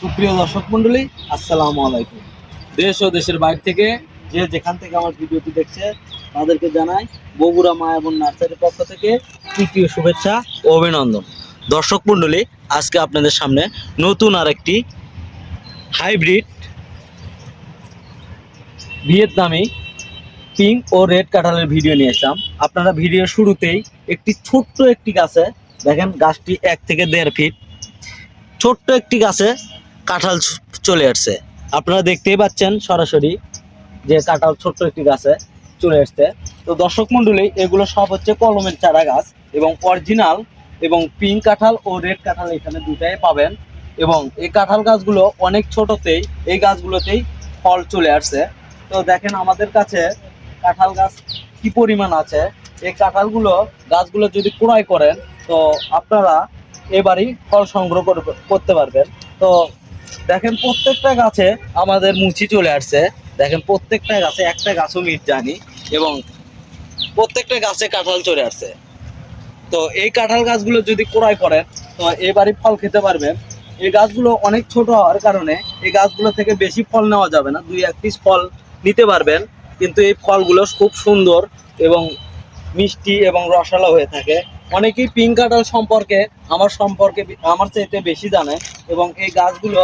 সুপ্রিয় দর্শক মন্ডলী আসসালামু আলাইকুম। দেশ ও দেশের বাইরে থেকে যে যেখান থেকে আমার ভিডিওটি দেখছে, তাদেরকে জানাই বগুড়া মায়াবন নার্সারির পক্ষ থেকে তৃতীয় শুভেচ্ছা ও অভিনন্দন। দর্শক মন্ডলী আজকে আপনাদের সামনে নতুন আর একটি হাইব্রিড ভিয়েতনামি পিঙ্ক ও রেড কাঁঠালের ভিডিও নিয়ে এসলাম আপনারা ভিডিও শুরুতেই একটি ছোট্ট একটি গাছে দেখেন, গাছটি এক থেকে দেড় ফিট। ছোট্ট একটি গাছে কাঁঠাল চলে আসছে। আপনারা দেখতেই পাচ্ছেন সরাসরি যে কাঁঠাল ছোট্ট একটি গাছে চলে আসছে। তো দর্শক মণ্ডলী, এগুলো সব হচ্ছে কলমের চারা গাছ এবং অরিজিনাল এবং পিঙ্ক কাঁঠাল ও রেড কাঁঠাল এখানে দুটাই পাবেন এবং এই কাঁঠাল গাছগুলো অনেক ছোটতেই এই গাছগুলোতেই ফল চলে আসছে। তো দেখেন আমাদের কাছে কাঁঠাল গাছ কি পরিমাণ আছে? এই কাঁঠালগুলো গাছগুলো যদি ক্রয় করেন, তো আপনারা এবারই ফল সংগ্রহ করতে পারবেন। তো দেখেন প্রত্যেকটা গাছে আমাদের মুচি চলে আসছে। দেখেন প্রত্যেকটা গাছে একটা গাছও মিট জানি এবং প্রত্যেকটা গাছে কাঁঠাল চলে আসছে। তো এই কাঁঠাল গাছগুলো যদি ক্রয় করেন, তো এবারই ফল খেতে পারবেন। এই গাছগুলো অনেক ছোট হওয়ার কারণে এই গাছগুলো থেকে বেশি ফল নেওয়া যাবে না। দুই এক পিস ফল নিতে পারবেন, কিন্তু এই ফলগুলো খুব সুন্দর এবং মিষ্টি এবং রসালো হয়ে থাকে। অনেকেই পিঙ্ক কাঁঠাল সম্পর্কে আমার সম্পর্কে আমার চাইতে বেশি জানে এবং এই গাছগুলো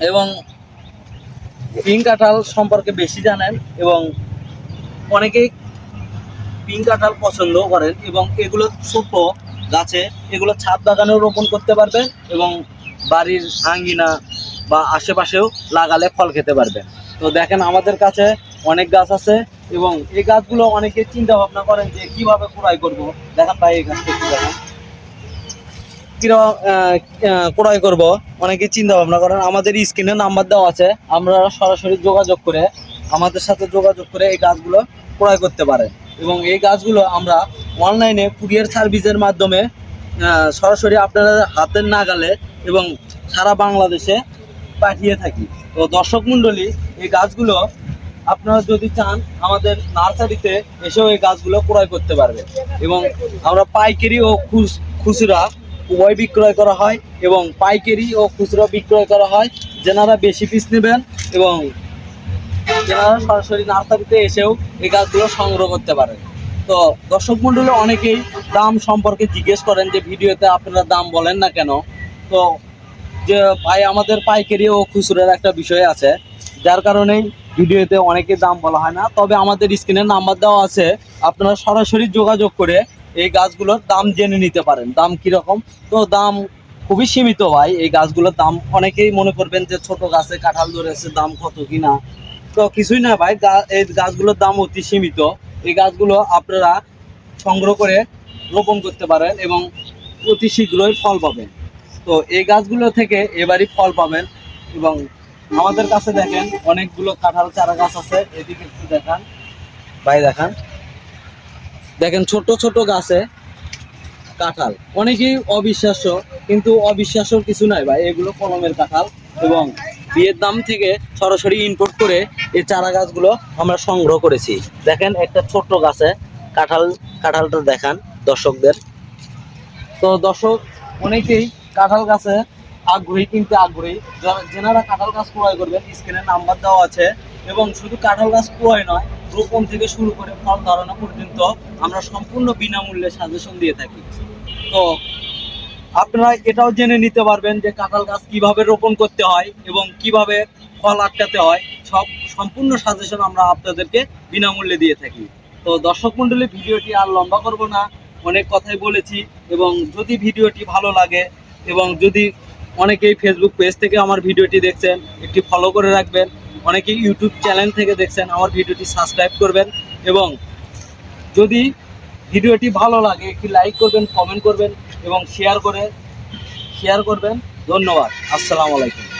এবং পিঙ্ক কাঁঠাল সম্পর্কে বেশি জানেন এবং অনেকেই পিঙ্ক কাঁঠাল পছন্দ করেন এবং এগুলো ছোট গাছে, এগুলো ছাদ বাগানেও রোপণ করতে পারবেন এবং বাড়ির আঙ্গিনা বা আশেপাশেও লাগালে ফল খেতে পারবেন। তো দেখেন আমাদের কাছে অনেক গাছ আছে এবং এই গাছগুলো অনেকে চিন্তা ভাবনা করেন যে কীভাবে ক্রয় করব। দেখেন ভাই এই গাছটা একটু ক্রয় করব। অনেকে চিন্তা ভাবনা করেন, আমাদের স্ক্রিনে নাম্বার দেওয়া আছে, আমরা সরাসরি যোগাযোগ করে আমাদের সাথে যোগাযোগ করে এই গাছগুলো ক্রয় করতে পারেন। এবং এই গাছগুলো আমরা অনলাইনে কুরিয়ার সার্ভিসের মাধ্যমে সরাসরি আপনাদের হাতের নাগালে এবং সারা বাংলাদেশে পাঠিয়ে থাকি। তো দর্শক মণ্ডলী, এই গাছগুলো আপনারা যদি চান, আমাদের নার্সারিতে এসেও এই গাছগুলো ক্রয় করতে পারবে। এবং আমরা পাইকারি ও খুচরা উভয় বিক্রয় করা হয় এবং পাইকারি ও খুচরা বিক্রয় করা হয়। যেনারা বেশি পিস নেবেন এবং যেনারা সরাসরি নার্সারিতে এসেও এই গাছগুলো সংগ্রহ করতে পারেন। তো দর্শক মণ্ডলী, অনেকেই দাম সম্পর্কে জিজ্ঞেস করেন যে, ভিডিওতে আপনারা দাম বলেন না কেন? তো যে ভাই, আমাদের পাইকারি ও খুচরার একটা বিষয় আছে, যার কারণেই ভিডিওতে অনেকে দাম বলা হয় না, তবে আমাদের স্ক্রিনে নাম্বার দেওয়া আছে, আপনারা সরাসরি যোগাযোগ করে এই গাছগুলোর দাম জেনে নিতে পারেন, দাম কীরকম? তো দাম খুবই সীমিত ভাই, এই গাছগুলোর দাম অনেকেই মনে করবেন যে ছোট গাছে কাঁঠাল ধরেছে, দাম কত কিনা? তো কিছুই না ভাই এই গাছগুলোর দাম অতি সীমিত, এই গাছগুলো আপনারা সংগ্রহ করে রোপণ করতে পারেন এবং অতি শীঘ্রই ফল পাবেন। তো এই গাছগুলো থেকে এবারই ফল পাবেন এবং আমাদের কাছে দেখেন, অনেকগুলো কাঁঠাল চারা গাছ আছে। এদিকে একটু দেখান। ভাই, দেখান। দেখেন, ছোট ছোট গাছে কাঁঠাল। অনেকেই অবিশ্বাস্য, কিন্তু অবিশ্বাস্য কিছু নাই ভাই। এগুলো কলমের কাঁঠাল এবং ভিয়েতনাম থেকে সরাসরি ইম্পোর্ট করে এই চারা গাছগুলো আমরা সংগ্রহ করেছি। দেখেন, একটা ছোট্ট গাছে কাঁঠাল, কাঁঠালটা দেখান দর্শকদের। তো দর্শক, অনেকেই কাঁঠাল গাছে আগ্রহী, কিনতে আগ্রহী। যারা যেনারা কাঁঠাল গাছ ক্রয় করবেন, স্ক্রিনে নাম্বার দেওয়া আছে। এবং শুধু কাঁঠাল গাছ ক্রয় নয়, রোপণ থেকে শুরু করে ফল ধারণা পর্যন্ত আমরা সম্পূর্ণ বিনামূল্যে সাজেশন দিয়ে থাকি। তো, আপনারা এটাও জেনে নিতে পারবেন যে কাঁঠাল গাছ কীভাবে রোপণ করতে হয় এবং কীভাবে ফল আটকাতে হয়। সব সম্পূর্ণ সাজেশন আমরা আপনাদেরকে বিনামূল্যে দিয়ে থাকি। তো, দর্শক মণ্ডলী, ভিডিওটি আর লম্বা করব না। অনেক কথাই বলেছি এবং যদি ভিডিওটি ভালো লাগে এবং যদি অনেকেই ফেসবুক পেজ থেকে আমার ভিডিওটি দেখছেন, একটি ফলো করে রাখবেন। অনেকেই ইউটিউব চ্যানেল থেকে দেখছেন, আমার ভিডিওটি সাবস্ক্রাইব করবেন এবং যদি ভিডিওটি ভালো লাগে, একটি লাইক করবেন কমেন্ট করবেন এবং শেয়ার করে শেয়ার করবেন। ধন্যবাদ। আসসালামু আলাইকুম।